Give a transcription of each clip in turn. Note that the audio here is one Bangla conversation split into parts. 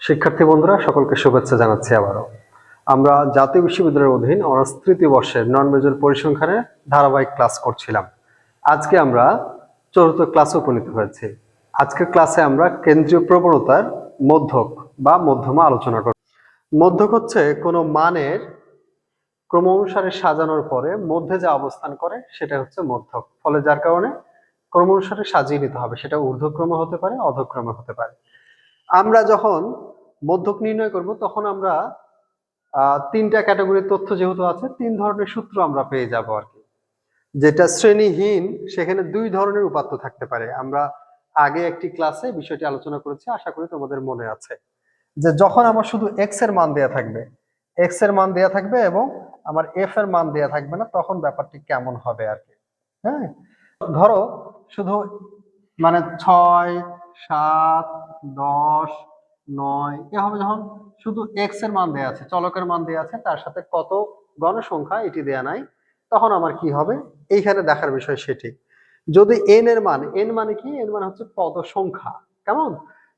শিক্ষার্থী বন্ধুরা, সকলকে শুভেচ্ছা জানাচ্ছি আবারও। আমরা জাতীয় বিশ্ববিদ্যালয়ের অধীন অনার্স তৃতীয় বর্ষের নন মেজর পরিসংখ্যানে ধারাবাহিক ক্লাস করছিলাম। আজকে আমরা চতুর্থ ক্লাসে উপনীত হয়েছি। আজকের ক্লাসে আমরা কেন্দ্রীয় প্রবণতার মধ্যক বা মধ্যমা আলোচনা করব। মধ্যক হচ্ছে কোনো মানের ক্রম অনুসারে সাজানোর পরে মধ্যে যা অবস্থান করে সেটা হচ্ছে মধ্যক। ফলে যার কারণে ক্রম অনুসারে সাজিয়ে নিতে হবে। সেটা ঊর্ধ্বক্রমে হতে পারে, অধক্রমে হতে পারে। আমরা যখন মধ্যক নির্ণয় করব, তখন আমরা তিনটা ক্যাটাগরির তথ্য যেহেতু আছে, তিন ধরনের সূত্র আমরা পেয়ে যাব আর কি। যেটা শ্রেণীহীন, সেখানে দুই ধরনের উপাত্ত থাকতে পারে। আমরা আগে একটি ক্লাসে বিষয়টি আলোচনা করেছি, আশা করি তোমাদের মনে আছে। যে যখন আমার শুধু এক্সের মান দেয়া থাকবে এক্সের মান দেয়া থাকবে এবং আমার এফ এর মান দেয়া থাকবে না, তখন ব্যাপারটি কেমন হবে আর কি? হ্যাঁ? ধরো, শুধু মানে ছয়, সাত, দশ নয় এভাবে যখন? শুধু এক্সের মান দেয়া আছে, চলকের মান দেয়া আছে, তার সাথে কত গণসংখ্যা এটি দেয়া নাই, তখন আমার কি হবে? এইখানে দেখার বিষয় সেটি। যদি এন এর মান এন মানে কি? এন মানে হচ্ছে পদ সংখ্যা কেমন?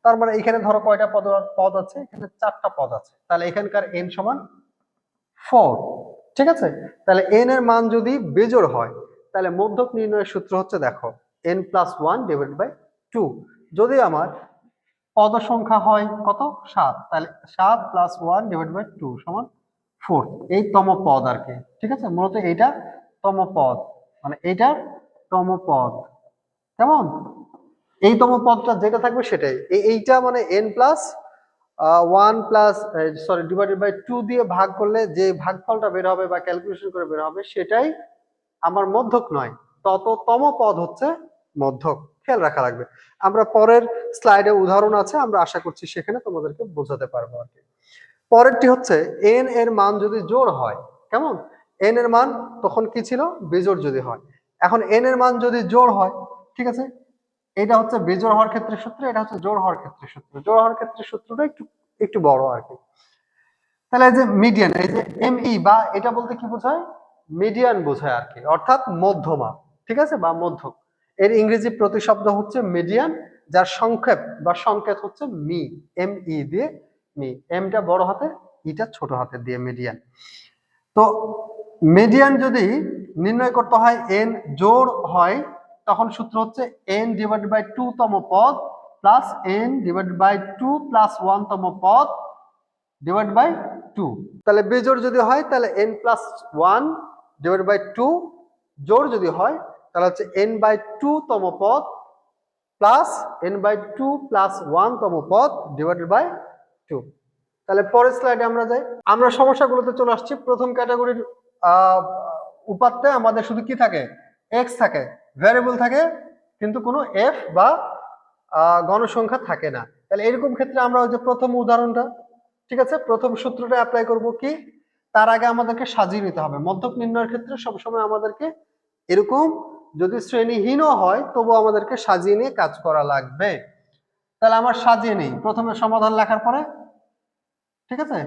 তার মানে এখানে ধরো কয়টা পদ পদ আছে? এখানে চারটা পদ আছে। তাহলে এখানকার এন সমান ফোর ঠিক আছে? তাহলে এন এর মান যদি বেজোড় হয়, তাহলে মধ্যক নির্ণয়ের সূত্র হচ্ছে দেখো N plus one divide by two যদি আমার পদ সংখ্যা হয় কত? সাত। তাহলে সাত plus one divide by two সমান ফোর এই তম পদ আর কি, ঠিক আছে? মূলত এইটা তম পদ মানে এইটার তম পদ কেমন? এই তম পদটা যেটা থাকবে সেটাই। এই- এইটা মানে N plus one plus sorry divided by two দিয়ে ভাগ করলে যে ভাগফলটা বের হবে বা ক্যালকুলেশন করে বের হবে সেটাই আমার মধ্যক নয়। তততম পদ হচ্ছে মধ্যক। খেয়াল রাখা লাগবে। আমরা পরের স্লাইডে উদাহরণ আছে, আমরা আশা করছি সেখানে তোমাদেরকে বোঝাতে পারব আর কি। পরেরটি হচ্ছে এন এর মান যদি জোর হয়, কেমন? এন এর মান তখন কি ছিল? বেজোর যদি হয়। এখন এন এর মান যদি জোর হয়, ঠিক আছে? এটা হচ্ছে বেজোর হওয়ার ক্ষেত্রে সূত্র, এটা হচ্ছে জোর হওয়ার ক্ষেত্রে সূত্র। জোড় হওয়ার ক্ষেত্রে সূত্রটা একটু একটু বড় আর কি। তাহলে এই যে মিডিয়ান এই যে এম ই বা এটা বলতে কি বোঝায়? মিডিয়ান বোঝায় আর কি। অর্থাৎ মধ্যমা, ঠিক আছে? বা মধ্যক। এর ইংরেজি প্রতিশব্দ হচ্ছে মিডিয়ান যার সংক্ষেপ বা সংকেত হচ্ছে মি এম ই দিয়ে মি এমটা বড় হাতে ইটা ছোট হাতে দিয়ে মিডিয়ান তো মিডিয়ান যদি নির্ণয় করতে হয় এন জোর হয়, তখন সূত্র হচ্ছে এন ডিভাইড বাই টু তম পদ plus N divide by two plus one তম পদ ডিভাইড বাই টু তাহলে বেজোড় যদি হয়, তাহলে N plus one divide by two জোর যদি হয় তাহলে হচ্ছে এন বাই টু তম পদ plus N by two plus one তম পদ ডিভাইডেড বাই টু তাহলে পরের স্লাইডে আমরা যাই। আমরা সমস্যাগুলোতে চলে আসছি। প্রথম ক্যাটাগরির উপাত্তে আমাদের শুধু কি থাকে? এক্স থাকে। ভ্যারিয়েবল থাকে, কিন্তু কোনো এফ বা গণসংখ্যা থাকে না। তাহলে এরকম ক্ষেত্রে আমরা ওই যে প্রথম উদাহরণটা, ঠিক আছে? প্রথম সূত্রটা অ্যাপ্লাই করব কি? তার আগে আমাদেরকে সাজিয়ে নিতে হবে। মধ্যক নির্ণয়ের ক্ষেত্রে সবসময় আমাদেরকে এরকম যদি শ্রেণীহীনও হয় তবু আমাদেরকে সাজিয়ে নিয়ে কাজ করা লাগবে। তাহলে আমার সাজিয়ে নেই। প্রথমে সমাধান লেখার পরে? ঠিক আছে?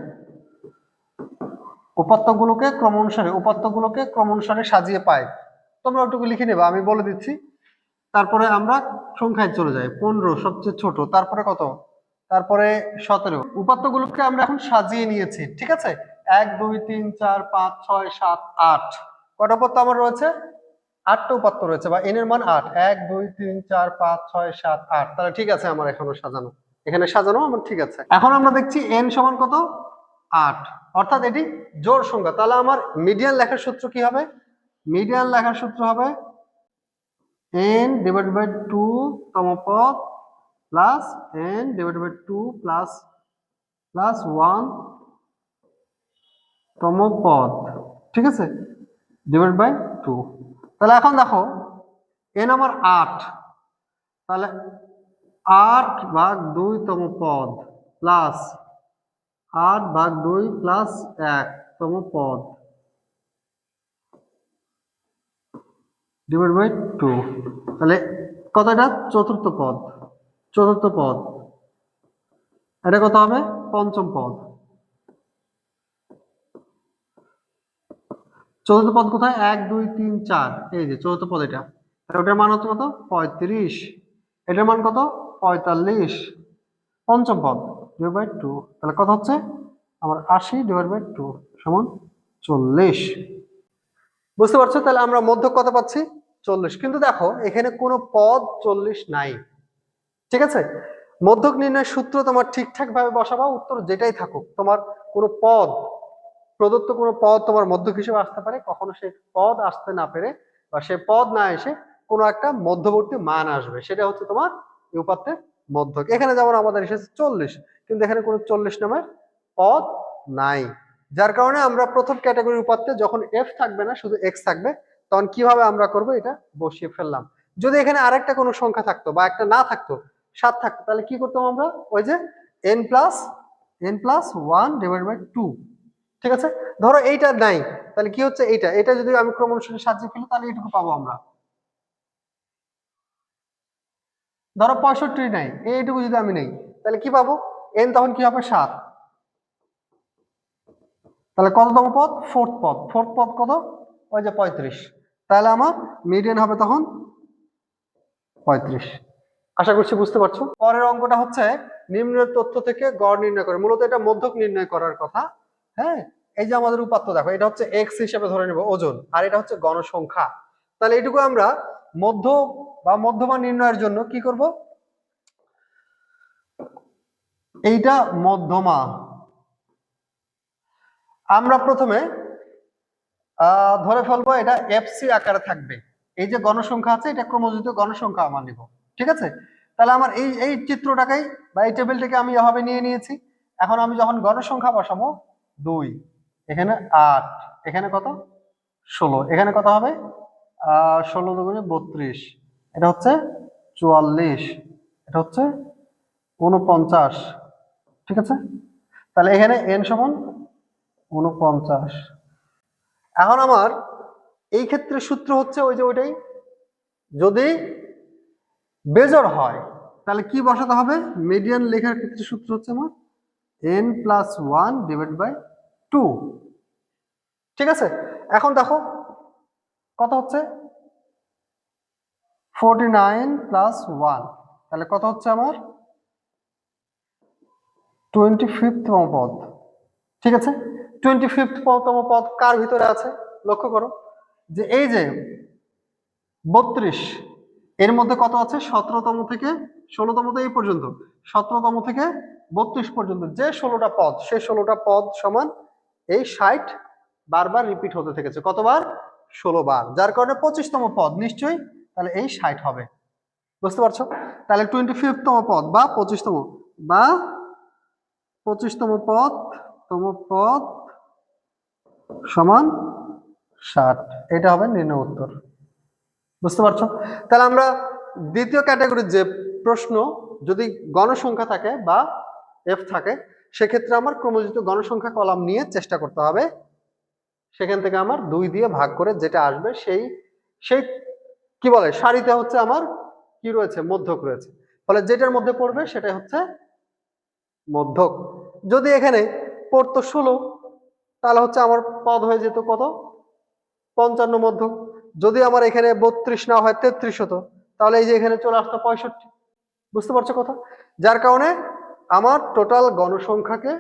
উপাত্তগুলোকে ক্রম অনুসারে উপাত্তগুলোকে ক্রম অনুসারে সাজিয়ে পাই। তোমরা ওটুকু লিখে নেবে, আমি বলে দিচ্ছি। তারপরে আমরা সংখ্যায় চলে যাই। পনেরো, সবচেয়ে ছোট। তারপরে কত? তারপরে সতেরো। উপাত্তগুলোকে আমরা এখন সাজিয়ে নিয়েছি। ঠিক আছে? এক, দুই, তিন, চার, পাঁচ, ছয়, সাত, আট। কটা উপাত্ত আমার রয়েছে? আটটা উপাত্ত রয়েছে বা এন এর মান আট। এক, দুই, তিন, চার, পাঁচ, ছয়, সাত, আট। তাহলে ঠিক আছে আমার এখনও সাজানো। এখানে সাজানো আমার ঠিক আছে। এখন আমরা দেখছি এন সমান কত? আট। অর্থাৎ এটি জোর সংখ্যা। তাহলে আমার মিডিয়ান লেখার সূত্র কি হবে? মিডিয়ান লেখার সূত্র হবে এন ডিভাইড বাই টু তম পদ plus N divide by two plus plus one তম পদ। ঠিক আছে? ডিভাইড বাই টু তাহলে এখন দেখো এন আমার আট। তাহলে আট ভাগ দুই তম পদ প্লাস আট ভাগ দুই প্লাস এক তম পদ। ডিভাইড বাই টু তাহলে কত এটা? চতুর্থ পদ। চতুর্থ পদ। এটা কত হবে? পঞ্চম পদ। চতুর্থ পদ কোথায়? এক, দুই, তিন, চার। এই যে চতুর্থ পদ এটা। ওটার মান হচ্ছে কত? পঁয়ত্রিশ। এটার মান কত? পঁয়তাল্লিশ। পঞ্চম পদ ডিভাইড বাই টু তাহলে কত হচ্ছে? আমার আশি ডিভাইড বাই টু সমান চল্লিশ। বুঝতে পারছ? তাহলে আমরা মধ্যক কত পাচ্ছি? চল্লিশ। কিন্তু দেখো, এখানে কোনো পদ চল্লিশ নাই। ঠিক আছে? মধ্যক নির্ণয়ের সূত্র তোমার ঠিকঠাক ভাবে বসাবা, উত্তর যেটাই থাকুক। তোমার কোনো পদ প্রদত্ত কোনো পদ তোমার মধ্যক হিসেবে আসতে পারে, কখনো সে পদ আসতে না পেরে বা সে পদ না এসে কোনো একটা মধ্যবর্তী মান আসবে, সেটা হচ্ছে তোমার উপাত্তের মধ্যক। এখানে যেমন আমাদের এসেছে চল্লিশ, কিন্তু এখানে কোনো চল্লিশ নামের পদ নাই। যার কারণে আমরা প্রথম ক্যাটাগরি উপাত্তে যখন এফ থাকবে না, শুধু এক্স থাকবে, তখন কীভাবে আমরা করব, এটা বসিয়ে ফেললাম। যদি এখানে আরেকটা কোনো সংখ্যা থাকতো বা একটা না থাকতো, সাত থাকতো, তাহলে কি করতাম আমরা? ওই যে N plus N plus one divide by two ঠিক আছে? ধরো এইটা নাই, তাহলে কি হচ্ছে? এইটা, এটা যদি আমি ক্রম অনুসারে সাজিয়ে ফেলি, তাহলে এইটুকু পাবো আমরা। ধরো পঁয়ষট্টি নাই, এইটুকু যদি আমি নেই, তাহলে কি পাবো? এন তখন কি হবে? সাত। তাহলে কততম পদ? ফোর্থ পদ। ফোর্থ পদ কত? ওই যে পঁয়ত্রিশ। তাহলে আমার মিডিয়ান হবে তখন পঁয়ত্রিশ। আশা করছি বুঝতে পারছ? পরের অঙ্কটা হচ্ছে নিম্নের তথ্য থেকে গড় নির্ণয় করে। মূলত এটা মধ্যক নির্ণয় করার কথা। হ্যাঁ এই যে আমাদের উপাত্ত দেখো, এটা হচ্ছে এক্স হিসেবে ধরে নেব, ওজন, আর এটা হচ্ছে গণসংখ্যা। তাহলে এইটুকু আমরা মধ্য বা মধ্যমা নির্ণয়ের জন্য কি করব? এইটা মধ্যমা আমরা প্রথমে ধরে ফেলব এটা এফসি আকারে থাকবে। এই যে গণসংখ্যা আছে, এটা ক্রমযুক্ত গণসংখ্যা আমার নিব, ঠিক আছে? তাহলে আমার এই এই চিত্রটাকেই বা এই টেবিলটাকে আমি এভাবে নিয়ে নিয়েছি। এখন আমি যখন গণসংখ্যা বসাবো দুই। এখানে আট। এখানে কত? ষোলো। এখানে কত হবে? ষোলো দুগুণে বত্রিশ। এটা হচ্ছে চুয়াল্লিশ। এটা হচ্ছে উনপঞ্চাশ। ঠিক আছে? তাহলে এখানে এন সমান উনপঞ্চাশ। এখন আমার এই ক্ষেত্রে সূত্র হচ্ছে ওই যে ওইটাই। যদি বেজর হয়, তাহলে কি বসাতে হবে? মিডিয়ান লেখার ক্ষেত্রে সূত্র হচ্ছে আমার N plus one divide by two ঠিক আছে? এখন দেখো, কত হচ্ছে? ফোরটি নাইন প্লাস ওয়ান তাহলে কত হচ্ছে আমার? টোয়েন্টি ফিফথতম পদ। ঠিক আছে? টোয়েন্টি ফিফথতম পদ কার ভিতরে আছে? লক্ষ্য করো যে এই যে বত্রিশ, এর মধ্যে কত আছে? সতেরোতম থেকে ষোলোতম তো এই পর্যন্ত। সতেরোতম থেকে বত্রিশ পর্যন্ত যে ষোলোটা পদ সেই ষোলোটা পদ সমান এই ষাট বারবার রিপিট হতে থেকেছে। কতবার? ষোলো বার। যার কারণে পঁচিশতম পদ, নিশ্চয়ই? তাহলে এই ষাট হবে। বুঝতে পারছ? তাহলে টোয়েন্টি ফিফথতম পদ বা পঁচিশতম বা পঁচিশতম পদ তম পদ সমান ষাট। এটা হবে নির্ণয় উত্তর। বুঝতে পারছ? তাহলে আমরা দ্বিতীয় ক্যাটাগরির যে প্রশ্ন, যদি গণসংখ্যা থাকে বা এফ থাকে, সেক্ষেত্রে আমার ক্রমযুক্ত গণসংখ্যা কলাম নিয়ে চেষ্টা করতে হবে। সেখান থেকে আমার দুই দিয়ে ভাগ করে যেটা আসবে সেই সেই কি বলে, সারিতে হচ্ছে আমার কি রয়েছে? মধ্যক রয়েছে। ফলে যেটার মধ্যে পড়বে সেটা হচ্ছে মধ্যক। যদি এখানে পড়তো ষোলো, তাহলে হচ্ছে আমার পদ হয়ে যেত কত? পঞ্চান্ন মধ্যক। যদি আমার এখানে বত্রিশ না হয়, তেত্রিশ হতো, তাহলে এই যে এখানে চলে আসতো পঁয়ষট্টি। বুঝতে পারছ কথা? যার কারণে আমার টোটাল গণসংখ্যাকে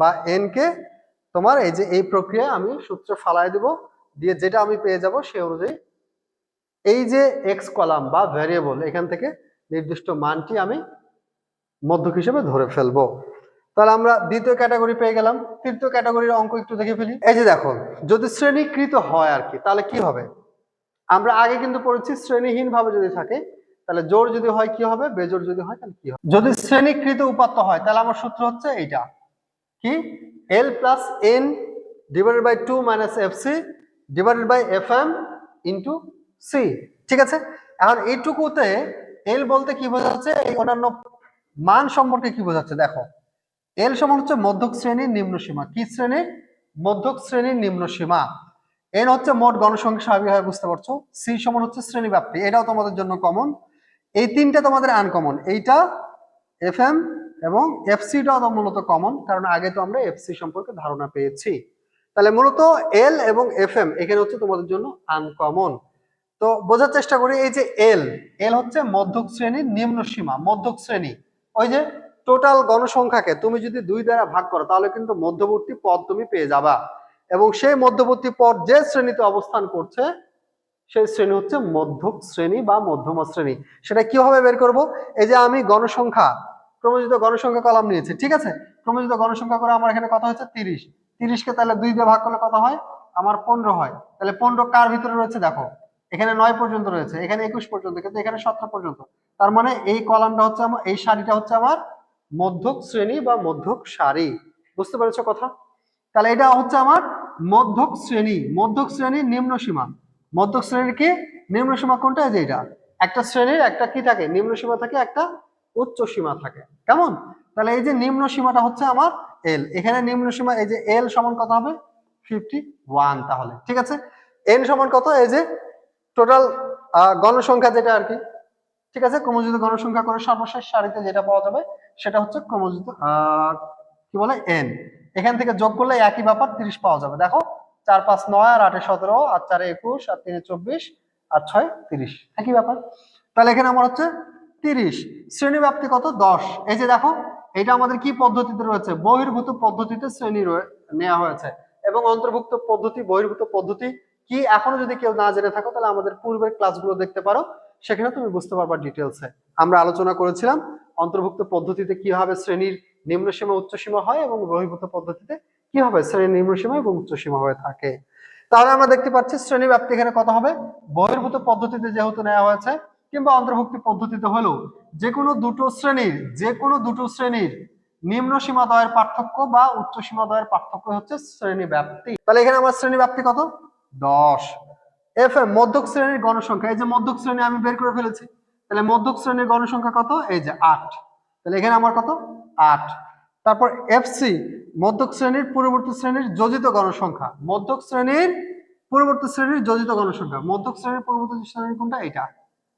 বা এনকে তোমার এই যে এই প্রক্রিয়া আমি সূত্র ফালাই দেব, দিয়ে যেটা আমি পেয়ে যাব সে অনুযায়ী এই যে এক্স কলাম বা ভ্যারিয়েবল এখান থেকে নির্দিষ্ট মানটি আমি মধ্যক হিসেবে ধরে ফেলব। তাহলে আমরা দ্বিতীয় ক্যাটাগরি পেয়ে গেলাম। তৃতীয় ক্যাটাগরির অঙ্ক একটু দেখে ফেলি। এই যে দেখো, যদি শ্রেণীকৃত হয় আর কি, তাহলে কি হবে? আমরা আগে কিন্তু পড়েছি শ্রেণীহীন ভাবে যদি থাকে তাহলে জোর যদি হয় কি হবে? বেজোর যদি হয় তাহলে কি হবে? যদি শ্রেণীকৃত উপাত্ত হয়, তাহলে আমার সূত্র হচ্ছে এইটা। কি? L plus N divided by two minus F C divided by F M into C ঠিক আছে? এখন এইটুকুতে এল বলতে কি বোঝাচ্ছে? এই অন্যান্য মান সম্পর্কে কি বোঝাচ্ছে? দেখো এল সমান হচ্ছে মধ্যক শ্রেণির নিম্ন সীমা। কি শ্রেণির মধ্যক শ্রেণির নিম্ন সীমা। এন হচ্ছে মোট গণসংখ্যা স্বাভাবিকভাবে বুঝতে পারছ? সি সমান হচ্ছে শ্রেণি ব্যাপ্তি এটাও তোমাদের জন্য কমন এই তিনটা তোমাদের আনকমন এইটা এফ এম এবং এফসিটাও তো মূলত কমন কারণ আগে তো আমরা এফসি সম্পর্কে ধারণা পেয়েছি। তাহলে মূলত এল এবং এফ এম এখানে হচ্ছে তোমাদের জন্য আনকমন তো বোঝার চেষ্টা করি, এই যে এল এল হচ্ছে মধ্যক শ্রেণির নিম্ন সীমা, মধ্যক শ্রেণি। ওই যে টোটাল গণসংখ্যাকে তুমি যদি দুই দ্বারা ভাগ করো, তাহলে কিন্তু মধ্যবর্তী পদ তুমি পেয়ে যাবা। এবং সেই মধ্যবর্তী পদ যে শ্রেণীতে অবস্থান করছে সেই শ্রেণি হচ্ছে মধ্যক শ্রেণি বা মধ্যমা শ্রেণি। সেটা কীভাবে বের করব? এই যে আমি গণসংখ্যা ক্রমজিত গণসংখ্যা কলাম নিয়েছি, ঠিক আছে? ক্রমজিত গণসংখ্যা করে আমার এখানে কত হচ্ছে তিরিশ। তিরিশকে তাহলে দুই দিয়ে ভাগ করলে কত হয়? আমার পনেরো হয়। তাহলে পনেরো কার ভিতরে রয়েছে? দেখো, এখানে নয় পর্যন্ত রয়েছে, এখানে একুশ পর্যন্ত, কিন্তু এখানে সতেরো পর্যন্ত। তার মানে এই কলামটা হচ্ছে আমার, এই সারিটা হচ্ছে আমার মধ্যক শ্রেণি বা মধ্যক সারি। বুঝতে পেরেছ কথা? তাহলে এটা হচ্ছে আমার মধ্যক শ্রেণি মধ্যক শ্রেণির নিম্ন সীমা। মধ্যক শ্রেণির কি? নিম্ন সীমা কোনটা? এই যে এটা। একটা শ্রেণির একটা কি থাকে? নিম্ন সীমা থাকে একটা উচ্চ সীমা থাকে। কেমন? তাহলে এই যে নিম্ন সীমাটা হচ্ছে আমার এল এখানে নিম্ন সীমা এই যে এল সমান কত হবে? ফিফটি ওয়ান তাহলে। ঠিক আছে? এন সমান কত? এই যে টোটাল গণসংখ্যা যেটা আর কি। ঠিক আছে? ক্রমজিত গণসংখ্যা করে সর্বশেষ সারিতে যেটা পাওয়া যাবে সেটা হচ্ছে ক্রমজিত আহ, কি বলে? এন এখান থেকে যোগ করলে একই ব্যাপার তিরিশ পাওয়া যাবে। দেখো চার পাঁচ নয় আর আটে সতেরো, আর চারে একুশ, আর তিনে চব্বিশ, আর ছয় তিরিশ। একই ব্যাপার? তাহলে এখানে আমার হচ্ছে তিরিশ। শ্রেণি ব্যাপ্তি কত? দশ। এই যে দেখো এটা আমাদের কি পদ্ধতিতে রয়েছে? বহির্ভূত পদ্ধতিতে শ্রেণি নেওয়া হয়েছে। এবং অন্তর্ভুক্ত পদ্ধতি, বহির্ভূত পদ্ধতি কি এখনও যদি কেউ না জেনে থাকো, তাহলে আমাদের পূর্বের ক্লাসগুলো দেখতে পারো। সেখানে তুমি বুঝতে পারবা ডিটেলসে আমরা আলোচনা করেছিলাম, অন্তর্ভুক্ত পদ্ধতিতে কীভাবে শ্রেণির নিম্ন সীমা উচ্চ সীমা হয় এবং বহির্ভূত পদ্ধতিতে কীভাবে শ্রেণির নিম্ন সীমা এবং উচ্চ সীমা হয়ে থাকে। তাহলে আমরা দেখতে পাচ্ছি শ্রেণি ব্যাপ্তি এখানে কত হবে? বহির্ভূত পদ্ধতিতে যেহেতু নেওয়া হয়েছে, কিংবা অন্তর্ভুক্তি পদ্ধতিতে হলেও যে কোনো দুটো শ্রেণির যে কোনো দুটো শ্রেণির নিম্ন সীমাদয়ের পার্থক্য বা উচ্চ সীমাদয়ের পার্থক্য হচ্ছে শ্রেণি ব্যাপ্তি। তাহলে এখানে আমার শ্রেণি ব্যাপ্তি কত? দশ। এফ এম, মধ্যক শ্রেণির গণসংখ্যা। এই যে মধ্যক শ্রেণি আমি বের করে ফেলেছি, তাহলে মধ্যক শ্রেণির গণসংখ্যা কত? এই যে আট। তাহলে এখানে আমার কত? আট। তারপর এফসি মধ্যক শ্রেণির পূর্ববর্তী শ্রেণির যোজিত গণসংখ্যা মধ্যক শ্রেণির পূর্ববর্তী শ্রেণির যোজিত গণসংখ্যা মধ্যক শ্রেণির পূর্ববর্তী শ্রেণির কোনটা? এটা।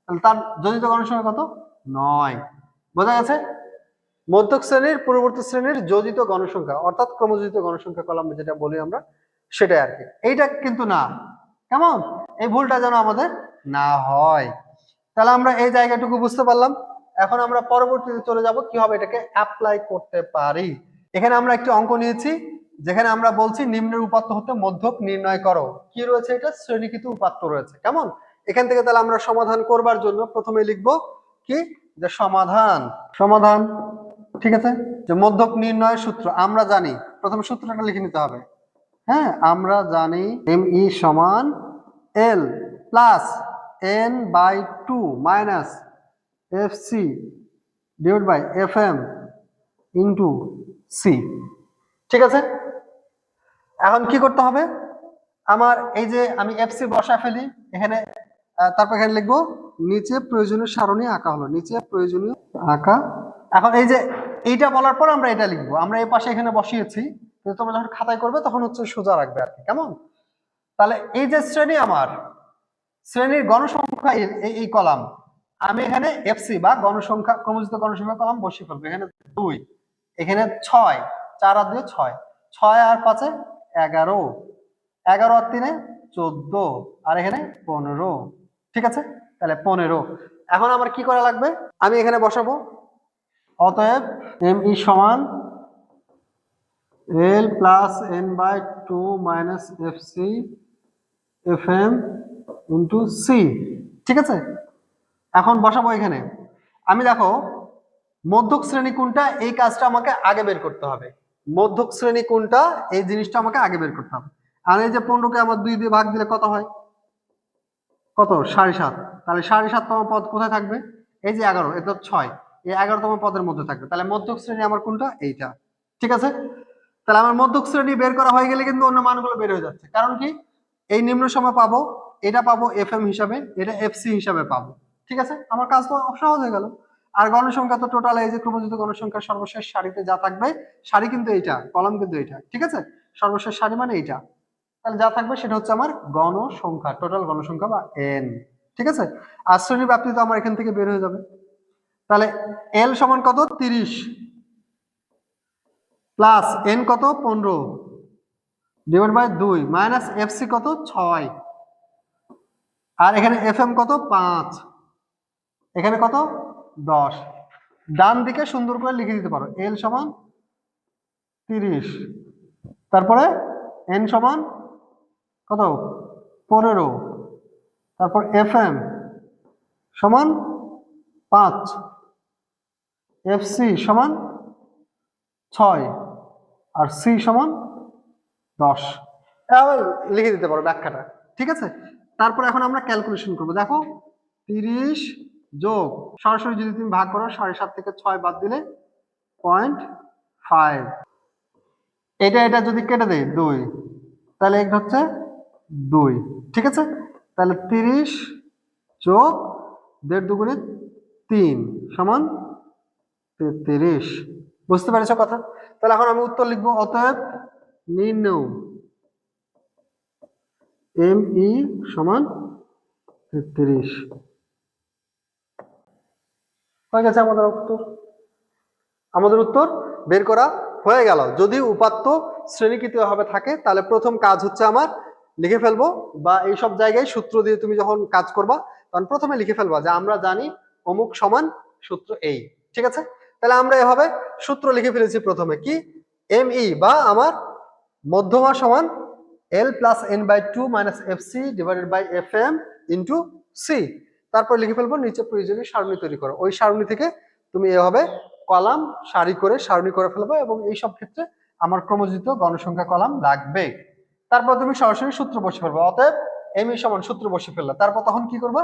তাহলে তার যোজিত গণসংখ্যা কত? নয়। বোঝা গেছে? মধ্যক শ্রেণির পূর্ববর্তী শ্রেণির যোজিত গণসংখ্যা অর্থাৎ ক্রমযোজিত গণসংখ্যা কলাম যেটা বলি আমরা, সেটাই আর কি। এইটা কিন্তু না। কেমন? এই ভুলটা যেন আমাদের না হয়। তাহলে আমরা এই জায়গাটুকু বুঝতে পারলাম। এখন আমরা পরবর্তীতে চলে যাব কীভাবে এটাকে অ্যাপ্লাই করতে পারি। এখানে আমরা একটি অঙ্ক নিয়েছি, যেখানে আমরা বলছি নিম্নের উপাত্ত হতে মধ্যক নির্ণয় করো। কি রয়েছে এটা? শ্রেণীকৃত উপাত্ত রয়েছে। কেমন? এখান থেকে তাহলে আমরা সমাধান করবার জন্য প্রথমে লিখব কি? যে সমাধান। সমাধান, ঠিক আছে? যে মধ্যক নির্ণয় সূত্র, আমরা জানি। প্রথমে সূত্রটা লিখে নিতে হবে। হ্যাঁ আমরা জানি এম ই সমান L plus N by two minus F C divide by F M into C ঠিক আছে? এখন কি করতে হবে? আমার এই যে আমি এফসি বসা ফেলি, এখানে তারপর এখানে লিখব, নিচে প্রয়োজনীয় সারণী আঁকা হলো। নিচে প্রয়োজনীয় আঁকা। এখন এই যে এইটা বলার পর আমরা এটা লিখব। আমরা এই পাশে এখানে বসিয়েছি। তোমরা যখন খাতায় করবে, তখন হচ্ছে সোজা রাখবে আর কি। কেমন? তাহলে এই যে শ্রেণি আমার, শ্রেণির গণসংখ্যা এই কলাম আমি এখানে এফসি বা গণসংখ্যা ক্রমজিত গণসংখ্যা কলাম বসিয়ে ফেলব। এখানে দুই, এখানে ছয়, চার আর দুই ছয়। ছয় আর পাঁচে এগারো। এগারো আর তিনে চোদ্দ। আর এখানে পনেরো। ঠিক আছে? তাহলে পনেরো। এখন আমার কি করা লাগবে? আমি এখানে বসাবো। অতএব এম ই সমান L plus N by two minus F C F M into C. ঠিক আছে? এখন বসাবো এখানে। আমি দেখো, মধ্যক শ্রেণি কোনটা? এই কাজটা আমাকে আগে বের করতে হবে। মধ্যক শ্রেণি কোনটা? এই জিনিসটা আমাকে আগে বের করতে হবে। আর এই যে পনেরোকে আমার দুই দিয়ে ভাগ দিলে কত হয়? কত? সাড়ে সাত। তাহলে সাড়ে সাততম পদ কোথায় থাকবে? এই যে এগারো, এটা ছয়। এই এগারোতম পদের মধ্যে থাকবে। তাহলে মধ্যক শ্রেণি আমার কোনটা? এইটা। ঠিক আছে? তাহলে আমার মধ্যক শ্রেণি বের করা হয়ে গেলে কিন্তু অন্য মানগুলো বের হয়ে যাচ্ছে। কারণ কি? এই নিম্ন সময় পাবো, এটা পাবো এফ এম হিসাবে, এটা এফ সি হিসাবে পাবো। ঠিক আছে? আমার কাজ তো সহজ হয়ে গেল। আর গণসংখ্যা তো টোটাল এই যে ক্রমজিত গণসংখ্যার সর্বশেষ সারিতে যা থাকবে, সারি কিন্তু এইটা, কলম কিন্তু এইটা, ঠিক আছে? সর্বশেষ সারি মানে এইটা। তাহলে যা থাকবে সেটা হচ্ছে আমার গণসংখ্যা টোটাল গণসংখ্যা বা এন ঠিক আছে? আর শ্রেণি ব্যাপ্তি তো আমার এখান থেকে বের হয়ে যাবে। তাহলে এল সমান কত? তিরিশ। প্লাস এন কত? পনেরো। ডিভাইড বাই দুই মাইনাস এফ সি কত? ছয়। আর এখানে এফ এম কত? পাঁচ। এখানে কত? দশ। ডান দিকে সুন্দর করে লিখে দিতে পারো। এল সমান তিরিশ। তারপরে এন সমান কত? পনেরো। তারপর এফ এম সমান পাঁচ। এফ সি সমান ছয়। আর সি সমান দশ। লিখে দিতে পারো ব্যাখ্যাটা। ঠিক আছে? তারপর এখন আমরা ক্যালকুলেশন করব। দেখো, তিরিশ যোগ সরাসরি যদি তুমি ভাগ করো, সাড়ে সাত থেকে ছয় বাদ দিলে পয়েন্ট ফাইভ এটা এটা যদি কেটে দেয় দুই। তাহলে এটা হচ্ছে দুই। ঠিক আছে? তাহলে তিরিশ যোগ দেড় দুগুণে তিন সমান তেত্রিশ। বুঝতে পেরেছ কথা? তাহলে এখন আমি উত্তর লিখব, অতএব নির্ণয় এম ই সমান তেত্রিশ। হয়ে গেছে আমাদের উত্তর? আমাদের উত্তর বের করা হয়ে গেল। যদি উপাত্ত শ্রেণীকৃত ভাবে থাকে, তাহলে প্রথম কাজ হচ্ছে আমার লিখে ফেলব বা এই সব জায়গায় সূত্র দিয়ে তুমি যখন কাজ করবা, তখন প্রথমে লিখে ফেলবা যে আমরা জানি অমুক সমান সূত্র এই ঠিক আছে? তাহলে আমরা এভাবে সূত্র লিখে ফেলেছি প্রথমে। কি? এম ই বা আমার মধ্যমা সমান L plus N by two minus F C divided by F M into C তারপর লিখে ফেলব, নিচে প্রয়োজনীয় সারণী তৈরি করো। ওই সারণী থেকে তুমি এভাবে কলাম, সারি করে সারণী করে ফেলব এবং এই সব ক্ষেত্রে আমার ক্রমজিত গণসংখ্যা কলাম লাগবে। তারপর তুমি সরাসরি সূত্র বসে ফেলবে। অতএব এম সমান সূত্র বসে ফেললা, তারপর তখন কি করবা?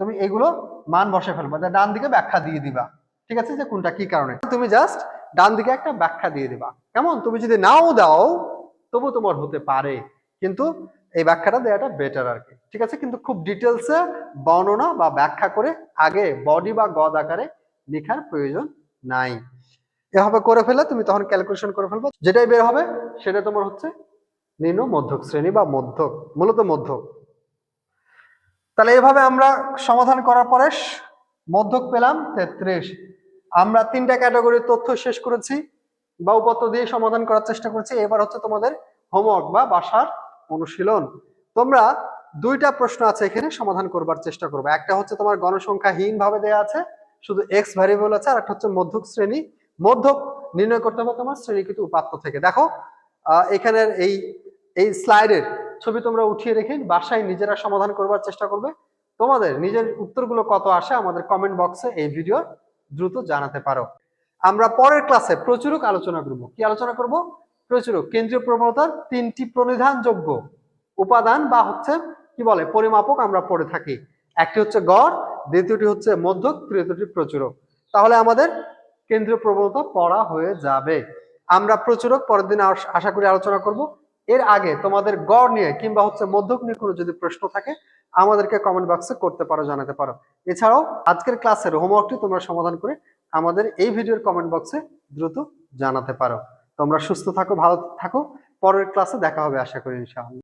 তুমি এগুলো মান বসে ফেলবা, যে ডান দিকে ব্যাখ্যা দিয়ে দিবা। ঠিক আছে? যে কোনটা কি কারণে? তুমি জাস্ট ডান দিকে একটা ব্যাখ্যা দিয়ে দিবা। কেমন? তুমি যদি নাও দাও, তবু তোমার হতে পারে। কিন্তু এই ব্যাখ্যাটা দেওয়াটা বেটার আর কি। ঠিক আছে? কিন্তু খুব ডিটেলসে বর্ণনা বা ব্যাখ্যা করে আগে বডি বা গদ আকারে লেখার প্রয়োজন নাই। এভাবে করে ফেলে, তুমি তখন ক্যালকুলেশন করে ফেলব। যেটাই বের হবে, সেটা তোমার হচ্ছে নিম্ন মধ্যক শ্রেণি বা মধ্যক, মূলত মধ্যক। তাহলে এভাবে আমরা সমাধান করার পরে মধ্যক পেলাম তেত্রিশ। আমরা তিনটা ক্যাটাগরির তথ্য শেষ করেছি বা উপত্য দিয়ে সমাধান করার চেষ্টা করেছি। এবার হচ্ছে তোমাদের হোমওয়ার্ক বা বাসার অনুশীলন। তোমরা দুইটা প্রশ্ন আছে এখানে সমাধান করবার চেষ্টা করবে। একটা হচ্ছে তোমার গণসংখ্যাহীন ভাবে দেয়া আছে, শুধু এক্স ভ্যারিয়েবল আছে, আর একটা হচ্ছে মধ্যক শ্রেণি। মধ্যক নির্ণয় করতে হবে তোমার শ্রেণীকৃত উপাত্ত থেকে। দেখো এখানের এই এই স্লাইডের ছবি তোমরা উঠিয়ে রেখে বাসায় নিজেরা সমাধান করবার চেষ্টা করবে। তোমাদের নিজের উত্তরগুলো কত আসে আমাদের কমেন্ট বক্সে এই ভিডিও দ্রুত জানাতে পারো। আমরা পরের ক্লাসে প্রচুরক আলোচনা করব। কি আলোচনা করব? প্রচুরক কেন্দ্রীয় প্রবণতার তিনটি প্রণিধানযোগ্য উপাদান বা হচ্ছে কি বলে, পরিমাপক আমরা পড়ে থাকি। একটি হচ্ছে গড়, দ্বিতীয়টি হচ্ছে মধ্যক, তৃতীয়টি প্রচুরক। তাহলে আমাদের কেন্দ্রীয় প্রবণতা পড়া হয়ে যাবে। আমরা প্রচুরক পরের দিন আশা করি আলোচনা করব। এর আগে তোমাদের গড় নিয়ে কিংবা হচ্ছে মধ্যক নিয়ে কোনো যদি প্রশ্ন থাকে, আমাদেরকে কমেন্ট বক্সে করতে পারো, জানাতে পারো। এছাড়াও আজকের ক্লাসের হোমওয়ার্কটি তোমরা সমাধান করে আমাদের এই ভিডিওর কমেন্ট বক্সে দ্রুত জানাতে পারো। তোমরা সুস্থ থাকো ভালো থাকো। পরের ক্লাসে দেখা হবে আশা করি ইনশাআল্লাহ।